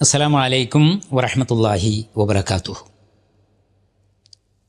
അസ്സലാമു അലൈക്കും വറഹമത്തല്ലാഹി വബർക്കാത്തു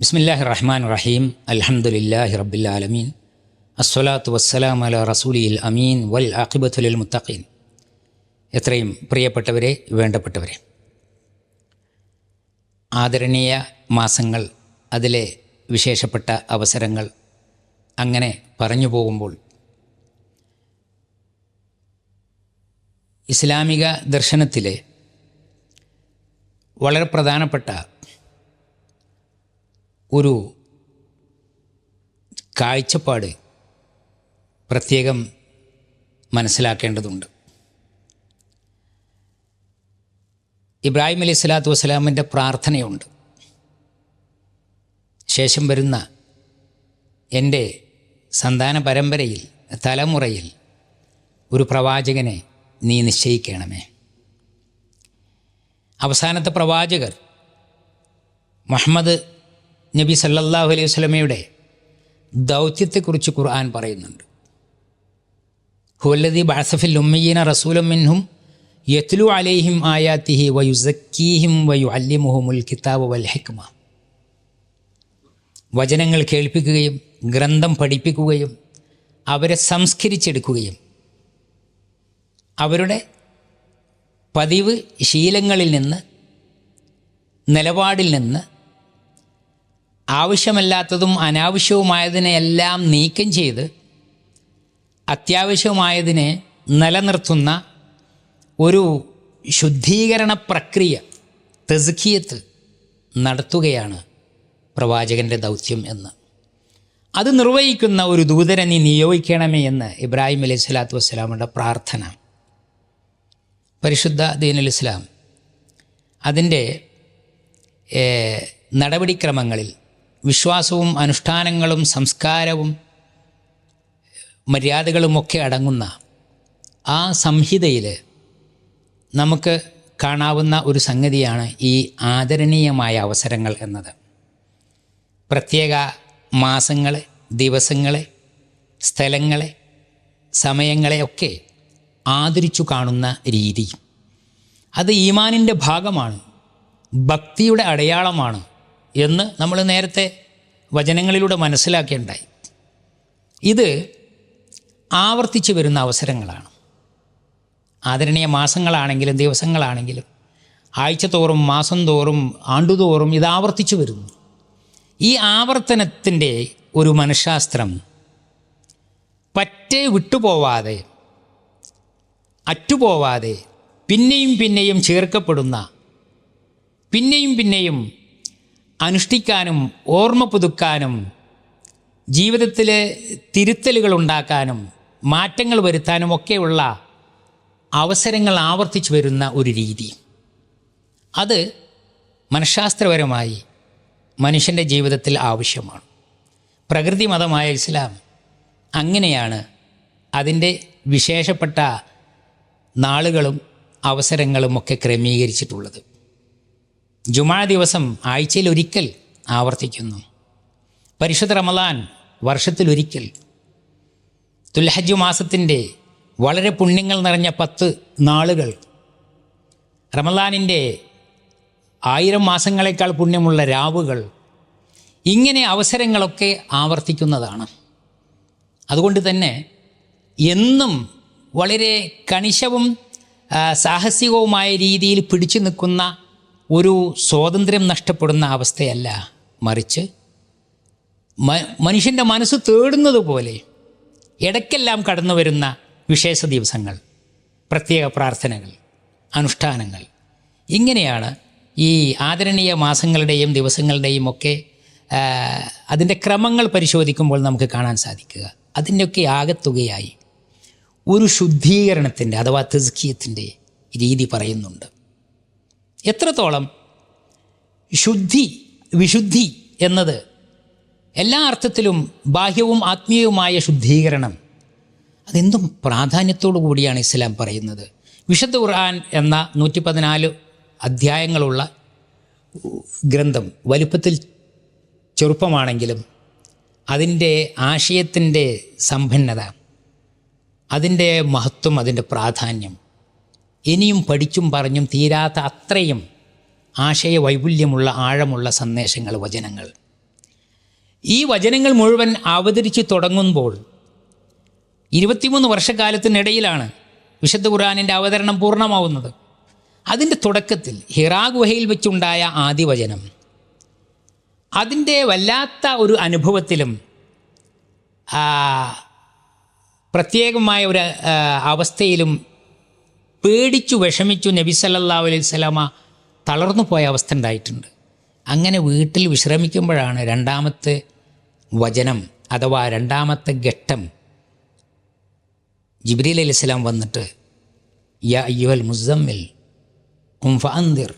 ബിസ്മില്ലാഹി റഹ്മാൻ റഹീം. അലഹമുല്ലാഹി റബ്ബിൽ ആലമീൻ. അസ്സലാത്തു വസ്സലാം അല റസൂലിൽ അമീൻ. വൽ ആഖിബത്തുലിൽ മുത്തഖീൻ. എത്രയും പ്രിയപ്പെട്ടവരെ വേണ്ടപ്പെട്ടവരെ. ആദരണീയ മാസങ്ങൾ അതിലെ വിശേഷപ്പെട്ട അവസരങ്ങൾ അങ്ങനെ പറഞ്ഞു പോകുമ്പോൾ ഇസ്ലാമിക ദർശനത്തിലെ വളരെ പ്രധാനപ്പെട്ട ഒരു കാഴ്ചപ്പാട് പ്രത്യേകം മനസ്സിലാക്കേണ്ടതുണ്ട്. ഇബ്രാഹിം അലൈഹി സ്വലാത്തു വസ്സലാമിന്റെ പ്രാർത്ഥനയുണ്ട്. ശേഷം വരുന്ന എന്റെ സന്താന പരമ്പരയിൽ തലമുറയിൽ ഒരു പ്രവാചകനെ നീ നിശ്ചയിക്കണമേ. അവസാനത്തെ പ്രവാചകർ മുഹമ്മദ് നബി സല്ലല്ലാഹു അലൈഹി വസല്ലമയുടെ ദൗത്യത്തെക്കുറിച്ച് ഖുർആൻ പറയുന്നുണ്ട്. ഹുവല്ലദി ബാസഫിൽ ഉമ്മയീന റസൂലം മിൻഹും യത്ലു അലൈഹിം ആയാത്തിഹി വയുസക്കീഹിം വയുഅല്ലിമുഹുമുൽ കിതാബ് വൽ ഹിക്മ. വചനങ്ങൾ കേൾപ്പിക്കുകയും ഗ്രന്ഥം പഠിപ്പിക്കുകയും അവരെ സംസ്കരിച്ചെടുക്കുകയും അവരുടെ പതിവ് ശീലങ്ങളിൽ നിന്ന് നിലപാടിൽ നിന്ന് ആവശ്യമല്ലാത്തതും അനാവശ്യവുമായതിനെയെല്ലാം നീക്കം ചെയ്ത് അത്യാവശ്യമായതിനെ നിലനിർത്തുന്ന ഒരു ശുദ്ധീകരണ പ്രക്രിയ തെസുഖിയത്ത് നടത്തുകയാണ് പ്രവാചകന്റെ ദൗത്യം എന്ന്. അത് നിർവഹിക്കുന്ന ഒരു ദൂതനെ നിയോഗിക്കണമേ എന്ന് ഇബ്രാഹിം അലൈഹി സ്വലാത്തു വസ്സലാമുടെ പ്രാർത്ഥന. പരിശുദ്ധ ദീനുൽ ഇസ്ലാം അതിന്റെ നടപടിക്രമങ്ങളിൽ വിശ്വാസവും അനുഷ്ഠാനങ്ങളും സംസ്കാരവും മര്യാദകളുമൊക്കെ അടങ്ങുന്ന ആ സംഹിതയിൽ നമുക്ക് കാണാവുന്ന ഒരു സംഗതിയാണ് ഈ ആദരണീയമായ അവസരങ്ങൾ എന്നത്. പ്രത്യേക മാസങ്ങളെ ദിവസങ്ങളെ സ്ഥലങ്ങളെ സമയങ്ങളെയൊക്കെ ആദരിച്ചു കാണുന്ന രീതി. അത് ഈമാനിന്റെ ഭാഗമാണ് ഭക്തിയുടെ അടയാളമാണ് എന്ന് നമ്മൾ നേരത്തെ വചനങ്ങളിലൂടെ മനസ്സിലാക്കേണ്ടായി. ഇത് ആവർത്തിച്ചു വരുന്ന അവസരങ്ങളാണ്. ആദരണീയ മാസങ്ങളാണെങ്കിലും ദിവസങ്ങളാണെങ്കിലും ആഴ്ച തോറും മാസം തോറും ആണ്ടുതോറും ഇത് ആവർത്തിച്ചു വരുന്നു. ഈ ആവർത്തനത്തിന്റെ ഒരു മനഃശാസ്ത്രം പറ്റേ വിട്ടുപോവാതെ അറ്റുപോവാതെ പിന്നെയും പിന്നെയും ചേർക്കപ്പെടുന്ന പിന്നെയും പിന്നെയും അനുഷ്ഠിക്കാനും ഓർമ്മ പുതുക്കാനും ജീവിതത്തിലെ തിരുത്തലുകൾ ഉണ്ടാക്കാനും മാറ്റങ്ങൾ വരുത്താനും ഒക്കെയുള്ള അവസരങ്ങൾ ആവർത്തിച്ചു വരുന്ന ഒരു രീതി. അത് മനഃശാസ്ത്രപരമായി മനുഷ്യന്റെ ജീവിതത്തിൽ ആവശ്യമാണ്. പ്രകൃതി മതമായ ഇസ്ലാം അങ്ങനെയാണ് അതിന്റെ വിശേഷപ്പെട്ട നാളുകളും അവസരങ്ങളും ഒക്കെ ക്രമീകരിച്ചിട്ടുള്ളത്. ജുമാ ദിവസം ആഴ്ചയിൽ ഒരിക്കൽ ആവർത്തിക്കുന്നു. പരിശുദ്ധ റമലാൻ വർഷത്തിലൊരിക്കൽ. തുൽഹജ് മാസത്തിന്റെ വളരെ പുണ്യങ്ങൾ നിറഞ്ഞ പത്ത് നാളുകൾ. റമലാനിന്റെ ആയിരം മാസങ്ങളെക്കാൾ പുണ്യമുള്ള രാവുകൾ ഇങ്ങനെ അവസരങ്ങളൊക്കെ ആവർത്തിക്കുന്നതാണ്. അതുകൊണ്ട് തന്നെ എന്നും വളരെ കണിശവും സാഹസികവുമായ രീതിയിൽ പിടിച്ചു നിൽക്കുന്ന ഒരു സ്വാതന്ത്ര്യം നഷ്ടപ്പെടുന്ന അവസ്ഥയല്ല മറിച്ച്. മനുഷ്യന്റെ മനസ്സ് തേടുന്നത് പോലെ ഇടയ്ക്കെല്ലാം കടന്നു വരുന്ന വിശേഷ ദിവസങ്ങൾ പ്രത്യേക പ്രാർത്ഥനകൾ അനുഷ്ഠാനങ്ങൾ. ഇങ്ങനെയാണ് ഈ ആദരണീയ മാസങ്ങളുടെയും ദിവസങ്ങളുടെയും ഒക്കെ അതിന്റെ ക്രമങ്ങൾ പരിശോധിക്കുമ്പോൾ നമുക്ക് കാണാൻ സാധിക്കുക. അതിന്റെയൊക്കെ ആകത്തുകയായി. ഒരു ശുദ്ധീകരണത്തിന്റെ അഥവാ തെസ്കിയത്തിന്റെ രീതി പറയുന്നുണ്ട്. എത്രത്തോളം ശുദ്ധി വിശുദ്ധി എന്നത് എല്ലാ അർത്ഥത്തിലും ബാഹ്യവും ആത്മീയവുമായ ശുദ്ധീകരണം അതെന്തും പ്രാധാന്യത്തോടു കൂടിയാണ് ഇസ്ലാം പറയുന്നത്. വിശുദ്ധ ഖുർആൻ എന്ന നൂറ്റി പതിനാല് അധ്യായങ്ങളുള്ള ഗ്രന്ഥം വലുപ്പത്തിൽ ചെറുപ്പമാണെങ്കിലും അതിന്റെ ആശയത്തിന്റെ സമ്പന്നത അതിന്റെ മഹത്വം അതിന്റെ പ്രാധാന്യം. ഇനിയും പഠിച്ചും പറഞ്ഞും തീരാത്ത അത്രയും ആശയ വൈപുല്യമുള്ള ആഴമുള്ള സന്ദേശങ്ങൾ വചനങ്ങൾ. ഈ വചനങ്ങൾ മുഴുവൻ അവതരിച്ച് തുടങ്ങുമ്പോൾ ഇരുപത്തിമൂന്ന് വർഷക്കാലത്തിനിടയിലാണ് വിശുദ്ധ ഖുർആാനിന്റെ അവതരണം പൂർണമാവുന്നത്. അതിന്റെ തുടക്കത്തിൽ ഹിറാ ഗുഹയിൽ വെച്ചുണ്ടായ ആദിവചനം അതിന്റെ വല്ലാത്ത ഒരു അനുഭവത്തിലും പ്രത്യേകമായ ഒരു അവസ്ഥയിലും പേടിച്ചു വിഷമിച്ചു നബി സല്ലാ അലൈഹി സ്വലാമ തളർന്നു പോയ അവസ്ഥ ഉണ്ടായിട്ടുണ്ട്. അങ്ങനെ വീട്ടിൽ വിശ്രമിക്കുമ്പോഴാണ് രണ്ടാമത്തെ വചനം അഥവാ രണ്ടാമത്തെ ഘട്ടം ജിബ്രീൽ അലൈഹി സ്വലാം വന്നിട്ട് യാ അയ്യുഹൽ മുസമ്മിൽ കുംഫ അന്തിർ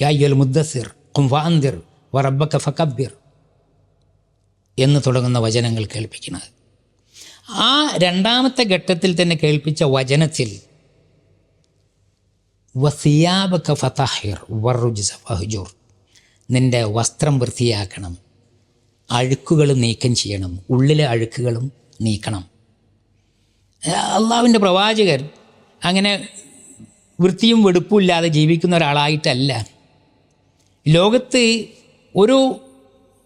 യാ അയ്യുൽ മുദ്ദസിർ കുംഫ അന്തിർ വറബക്ക ഫക്കബിർ എന്ന് തുടങ്ങുന്ന വചനങ്ങൾ കേൾപ്പിക്കുന്നത്. ആ രണ്ടാമത്തെ ഘട്ടത്തിൽ തന്നെ കേൾപ്പിച്ച വചനത്തിൽ നിന്റെ വസ്ത്രം വൃത്തിയാക്കണം അഴുക്കുകൾ നീക്കം ചെയ്യണം ഉള്ളിലെ അഴുക്കുകളും നീക്കണം. അള്ളാവിന്റെ പ്രവാചകർ അങ്ങനെ വൃത്തിയും വെടുപ്പും ഇല്ലാതെ ജീവിക്കുന്ന ഒരാളായിട്ടല്ല. ലോകത്ത് ഒരു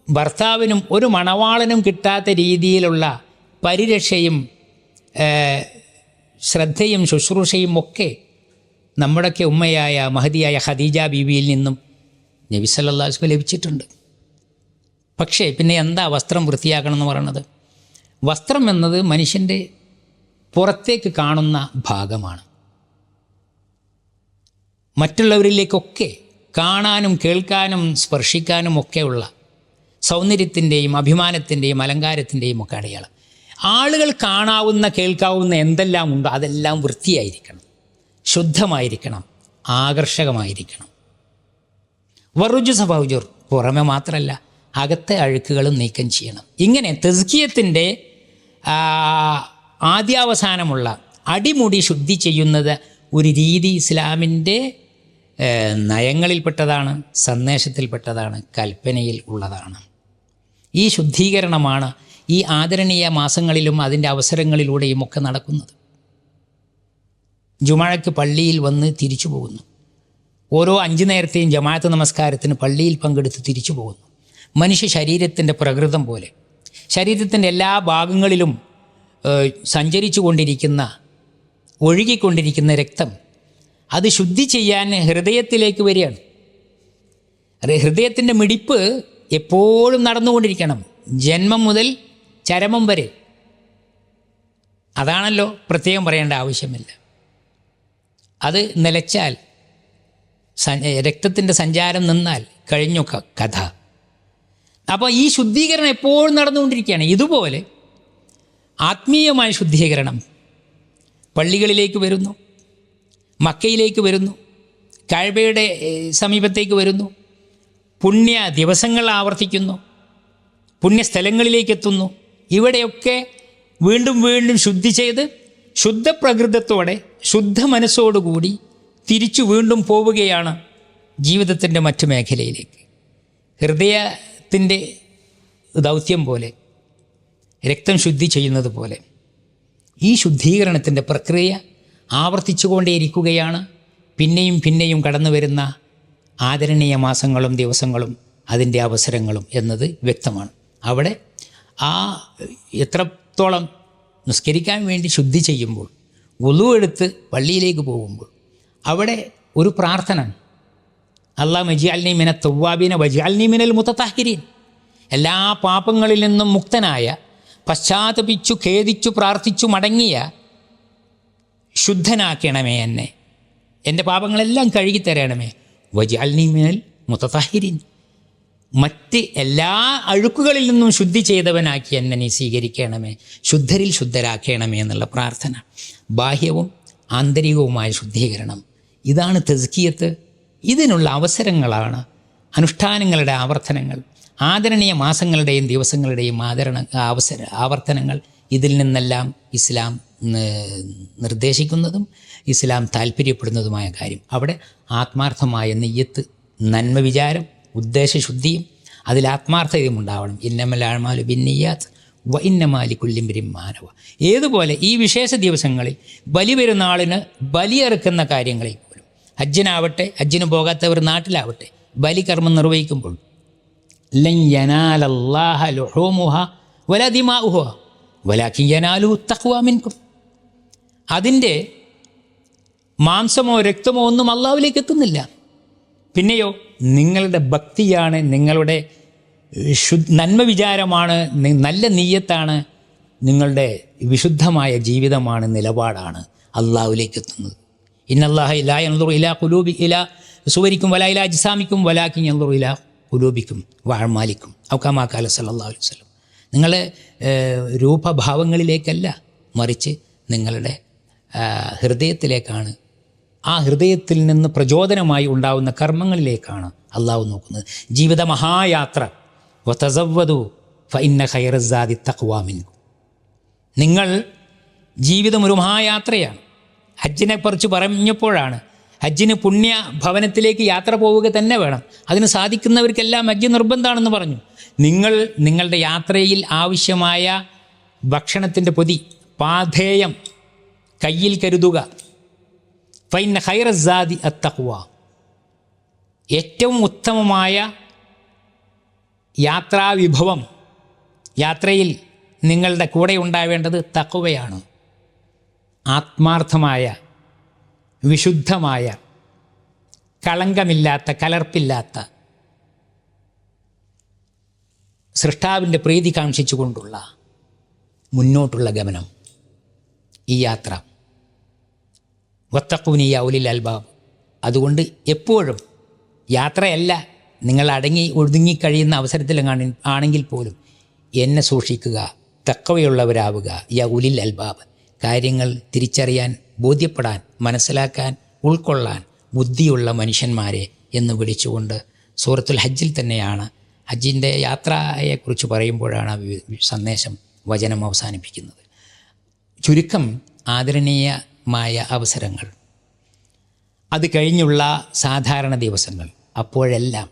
ഭർത്താവിനും ഒരു മണവാളനും കിട്ടാത്ത രീതിയിലുള്ള പരിരക്ഷയും ശ്രദ്ധയും ശുശ്രൂഷയും ഒക്കെ നമ്മുടെയൊക്കെ ഉമ്മയായ മഹതിയായ ഖദീജ ബീവിയിൽ നിന്നും നബി വസല്ലം ലഭിച്ചിട്ടുണ്ട്. പക്ഷേ പിന്നെ എന്താ വസ്ത്രം വൃത്തിയാക്കണം എന്ന് പറയുന്നത് വസ്ത്രം എന്നത് മനുഷ്യന്റെ പുറത്തേക്ക് കാണുന്ന ഭാഗമാണ്. മറ്റുള്ളവരിലേക്കൊക്കെ കാണാനും കേൾക്കാനും സ്പർശിക്കാനും ഒക്കെയുള്ള സൗന്ദര്യത്തിന്റെയും അഭിമാനത്തിന്റെയും അലങ്കാരത്തിന്റെയും ഒക്കെ അടയാളം. ആളുകൾ കാണാവുന്ന കേൾക്കാവുന്ന എന്തെല്ലാം ഉണ്ടോ അതെല്ലാം വൃത്തിയായിരിക്കണം. ശുദ്ധമായിരിക്കണം. ആകർഷകമായിരിക്കണം. വറുജു സഭൗജുർ പുറമെ മാത്രമല്ല അകത്തെ അഴുക്കുകളും നീക്കം ചെയ്യണം. ഇങ്ങനെ തെസ്കിയത്തിന്റെ ആദ്യാവസാനമുള്ള അടിമുടി ശുദ്ധി ചെയ്യുന്നത് ഒരു രീതി ഇസ്ലാമിന്റെ നയങ്ങളിൽപ്പെട്ടതാണ് സന്ദേശത്തിൽപ്പെട്ടതാണ് കൽപ്പനയിൽ ഉള്ളതാണ്. ഈ ശുദ്ധീകരണമാണ് ഈ ആദരണീയ മാസങ്ങളിലും അതിന്റെ അവസരങ്ങളിലൂടെയും ഒക്കെ നടക്കുന്നത്. ജുമാഴയ്ക്ക് പള്ളിയിൽ വന്ന് തിരിച്ചു പോകുന്നു. ഓരോ അഞ്ച് നേരത്തെയും ജമാഅത്ത് നമസ്കാരത്തിന് പള്ളിയിൽ പങ്കെടുത്ത് തിരിച്ചു പോകുന്നു. മനുഷ്യ ശരീരത്തിന്റെ പ്രകൃതം പോലെ. ശരീരത്തിന്റെ എല്ലാ ഭാഗങ്ങളിലും സഞ്ചരിച്ചു കൊണ്ടിരിക്കുന്ന ഒഴുകിക്കൊണ്ടിരിക്കുന്ന രക്തം അത് ശുദ്ധി ചെയ്യാൻ ഹൃദയത്തിലേക്ക് വരികയാണ്. ഹൃദയത്തിന്റെ മിടിപ്പ് എപ്പോഴും നടന്നുകൊണ്ടിരിക്കണം. ജന്മം മുതൽ ചരമം വരെ. അതാണല്ലോ പ്രത്യേകം പറയേണ്ട ആവശ്യമില്ല. അത് നിലച്ചാൽ രക്തത്തിന്റെ സഞ്ചാരം നിന്നാൽ കഴിഞ്ഞു കഥ. അപ്പോൾ ഈ ശുദ്ധീകരണം എപ്പോഴും നടന്നുകൊണ്ടിരിക്കുകയാണ്. ഇതുപോലെ ആത്മീയമായ ശുദ്ധീകരണം പള്ളികളിലേക്ക് വരുന്നു മക്കയിലേക്ക് വരുന്നു കാഴ്ബയുടെ സമീപത്തേക്ക് വരുന്നു പുണ്യ ദിവസങ്ങൾ ആവർത്തിക്കുന്നു പുണ്യസ്ഥലങ്ങളിലേക്ക് എത്തുന്നു. ഇവിടെയൊക്കെ വീണ്ടും വീണ്ടും ശുദ്ധി ചെയ്ത് ശുദ്ധപ്രകൃതത്തോടെ ശുദ്ധ മനസ്സോടുകൂടി തിരിച്ചു വീണ്ടും പോവുകയാണ് ജീവിതത്തിന്റെ മറ്റു മേഖലയിലേക്ക്. ഹൃദയത്തിന്റെ ദൗത്യം പോലെ രക്തം ശുദ്ധി ചെയ്യുന്നത് പോലെ ഈ ശുദ്ധീകരണത്തിന്റെ പ്രക്രിയ ആവർത്തിച്ചുകൊണ്ടേയിരിക്കുകയാണ്. പിന്നെയും പിന്നെയും കടന്നു വരുന്ന ആദരണീയ മാസങ്ങളും ദിവസങ്ങളും അതിന്റെ അവസരങ്ങളും എന്നത് വ്യക്തമാണ്. അവിടെ ആ എത്രത്തോളം നിസ്കരിക്കാൻ വേണ്ടി ശുദ്ധി ചെയ്യുമ്പോൾ ഒലു എടുത്ത് പള്ളിയിലേക്ക് പോകുമ്പോൾ അവിടെ ഒരു പ്രാർത്ഥന. അള്ളാ മജിയാലിനി മിന തവ്വാബിന വജിയാലിനി മിനൽ മുത്തത്താഹിരീൻ എല്ലാ പാപങ്ങളിൽ നിന്നും മുക്തനായ പശ്ചാത്തപിച്ചു ഖേദിച്ചു പ്രാർത്ഥിച്ചു മടങ്ങിയ ശുദ്ധനാക്കണമേ എന്നെ. എന്റെ പാപങ്ങളെല്ലാം കഴുകിത്തരണമേ. വജിഅൽനി മിനൽ മുത്തത്താഹിരീൻ മറ്റ് എല്ലാ അഴുക്കുകളിൽ നിന്നും ശുദ്ധി ചെയ്തവനാക്കി എന്നെ സ്വീകരിക്കണമേ. ശുദ്ധരിൽ ശുദ്ധരാക്കണമേ എന്നുള്ള പ്രാർത്ഥന. ബാഹ്യവും ആന്തരികവുമായ ശുദ്ധീകരണം. ഇതാണ് തെസ്കിയത്ത്. ഇതിനുള്ള അവസരങ്ങളാണ് അനുഷ്ഠാനങ്ങളുടെ ആവർത്തനങ്ങൾ. ആദരണീയ മാസങ്ങളുടെയും ദിവസങ്ങളുടെയും ആദരണ അവസര ആവർത്തനങ്ങൾ ഇതിൽ നിന്നെല്ലാം ഇസ്ലാം നിർദ്ദേശിക്കുന്നതും ഇസ്ലാം താല്പര്യപ്പെടുന്നതുമായ കാര്യം. അവിടെ ആത്മാർത്ഥമായ നെയ്യത്ത് നന്മ വിചാരം ഉദ്ദേശശുദ്ധിയും അതിൽ ആത്മാർത്ഥതയും ഉണ്ടാവണം ഇന്നമലാഴ്മാലു ബിന്നിയാത്ത് വ ഇന്നമാലിക്കുല്ലിംബിരിം മാനവ. ഏതുപോലെ ഈ വിശേഷ ദിവസങ്ങളിൽ ബലി പെരുന്നാളിന് ബലിയെറുക്കുന്ന കാര്യങ്ങളിൽ പോലും ഹജ്ജിനാവട്ടെ ഹജ്ജിന് പോകാത്തവർ നാട്ടിലാവട്ടെ ബലികർമ്മം നിർവഹിക്കുമ്പോൾ അതിന്റെ മാംസമോ രക്തമോ ഒന്നും അള്ളാഹുലേക്ക് എത്തുന്നില്ല. പിന്നെയോ നിങ്ങളുടെ ഭക്തിയാണ് നിങ്ങളുടെ ശു നന്മ വിചാരമാണ് നല്ല നീയത്താണ് നിങ്ങളുടെ വിശുദ്ധമായ ജീവിതമാണ് നിലപാടാണ് അള്ളാഹുലേക്ക് എത്തുന്നത്. ഇന്നല്ലാഹ ഇലാ എന്നുറു ഇലാ കുലൂബി ഇലാ സുവരിക്കും വല ഇലാ ജിസാമിക്കും വലാക്കി എന്നുറു ഇലാ കുലൂബിക്കും വാഴ്മാലിക്കും ഔക്കാമാക്കാല സല്ലാ അലൈഹി വസല്ലം. നിങ്ങൾ രൂപഭാവങ്ങളിലേക്കല്ല മറിച്ച് നിങ്ങളുടെ ഹൃദയത്തിലേക്കാണ് ആ ഹൃദയത്തിൽ നിന്ന് പ്രചോദനമായി ഉണ്ടാവുന്ന കർമ്മങ്ങളിലേക്കാണ് അള്ളാഹു നോക്കുന്നത്. ജീവിത മഹായാത്ര. നിങ്ങൾ ജീവിതം ഒരു മഹായാത്രയാണ്. ഹജ്ജിനെ കുറിച്ച് പറഞ്ഞപ്പോഴാണ് ഹജ്ജിന് പുണ്യ ഭവനത്തിലേക്ക് യാത്ര പോവുക തന്നെ വേണം. അതിന് സാധിക്കുന്നവർക്കെല്ലാം ഹജ്ജ് നിർബന്ധമാണെന്ന് പറഞ്ഞു. നിങ്ങൾ നിങ്ങളുടെ യാത്രയിൽ ആവശ്യമായ ഭക്ഷണത്തിന്റെ പൊതി പാധേയം കയ്യിൽ കരുതുക. ഫൈന ഹൈറസാദി അത്തഖ്വ ഏറ്റവും ഉത്തമമായ യാത്രാവിഭവം യാത്രയിൽ നിങ്ങളുടെ കൂടെ ഉണ്ടാവേണ്ടത് തക്കുവയാണ് ആത്മാർത്ഥമായ വിശുദ്ധമായ കളങ്കമില്ലാത്ത കലർപ്പില്ലാത്ത സൃഷ്ടാവിന്റെ പ്രീതി കാക്ഷിച്ചുകൊണ്ടുള്ള മുന്നോട്ടുള്ള ഗമനം ഈ യാത്ര. വത്തക്കൂനിയ ഉലിൽ അൽബാബ്. അതുകൊണ്ട് എപ്പോഴും യാത്രയല്ല നിങ്ങൾ അടങ്ങി ഒതുങ്ങിക്കഴിയുന്ന അവസരത്തിൽ ആണെങ്കിൽ പോലും എന്നെ സൂക്ഷിക്കുക തക്കവയുള്ളവരാവുക യ ഉലിൽ അൽബാബ്. കാര്യങ്ങൾ തിരിച്ചറിയാൻ ബോധ്യപ്പെടാൻ മനസ്സിലാക്കാൻ ഉൾക്കൊള്ളാൻ ബുദ്ധിയുള്ള മനുഷ്യന്മാരെ എന്ന് വിളിച്ചുകൊണ്ട് സൂറത്തുൽ ഹജ്ജിൽ തന്നെയാണ് ഹജ്ജിന്റെ യാത്രയെക്കുറിച്ച് പറയുമ്പോഴാണ് സന്ദേശം വചനം അവസാനിപ്പിക്കുന്നത്. ചുരുക്കം ആദരണീയമായ അവസരങ്ങൾ. അത് കഴിഞ്ഞുള്ള സാധാരണ ദിവസങ്ങൾ. അപ്പോഴെല്ലാം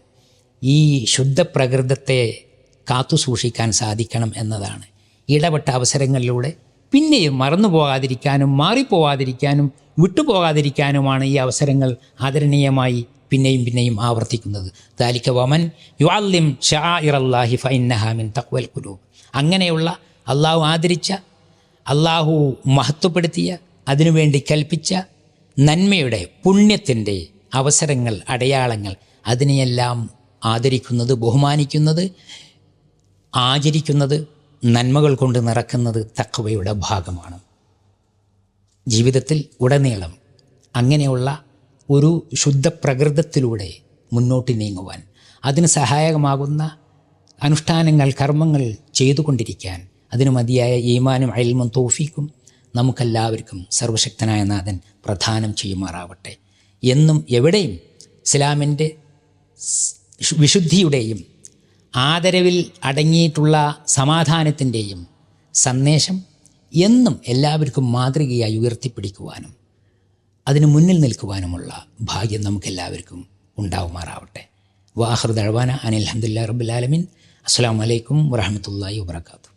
ഈ ശുദ്ധപ്രകൃതത്തെ കാത്തു സൂക്ഷിക്കാൻ സാധിക്കണം എന്നതാണ്. ഇടപെട്ട അവസരങ്ങളിലൂടെ പിന്നെയും മറന്നു പോകാതിരിക്കാനും മാറിപ്പോകാതിരിക്കാനും വിട്ടുപോകാതിരിക്കാനുമാണ് ഈ അവസരങ്ങൾ ആദരണീയമായി പിന്നെയും പിന്നെയും ആവർത്തിക്കുന്നത്. താലിക്ക വമൻ യുഅല്ലിം ഷാ ഇറല്ലാഹി മിൻ തക്വൽ കുലൂബ് അങ്ങനെയുള്ള അള്ളാഹു ആദരിച്ച അള്ളാഹു മഹത്വപ്പെടുത്തിയ അതിനുവേണ്ടി കൽപ്പിച്ച നന്മയുടെ പുണ്യത്തിന്റെ അവസരങ്ങൾ അടയാളങ്ങൾ അതിനെയെല്ലാം ആദരിക്കുന്നത് ബഹുമാനിക്കുന്നത് ആചരിക്കുന്നത് നന്മകൾ കൊണ്ട് നിറക്കുന്നത് തക്കവയുടെ ഭാഗമാണ്. ജീവിതത്തിൽ ഉടനീളം അങ്ങനെയുള്ള ഒരു ശുദ്ധ പ്രകൃതത്തിലൂടെ മുന്നോട്ട് നീങ്ങുവാൻ അതിന് സഹായകമാകുന്ന അനുഷ്ഠാനങ്ങൾ കർമ്മങ്ങൾ ചെയ്തുകൊണ്ടിരിക്കാൻ അതിന് മതിയായ ഈമാനും അയൽമും തോഫീക്കും. നമുക്കെല്ലാവർക്കും സർവശക്തനായ നാഥൻ പ്രധാനം ചെയ്യുമാറാവട്ടെ. എന്നും എവിടെയും ഇസ്ലാമിന്റെ വിശുദ്ധിയുടെയും ആദരവിൽ അടങ്ങിയിട്ടുള്ള സമാധാനത്തിന്റെയും സന്ദേശം എന്നും എല്ലാവർക്കും മാതൃകയായി ഉയർത്തിപ്പിടിക്കുവാനും അതിന് മുന്നിൽ നിൽക്കുവാനുമുള്ള ഭാഗ്യം നമുക്കെല്ലാവർക്കും ഉണ്ടാവുമാറാവട്ടെ. വാഹൃദ് അഴവാന അനിൽ അഹമ്മദില്ല റബ്ബുലാലമിൻ അസ്സാം വലൈക്കും വറഹമത്തല്ലാഹി വാത്തു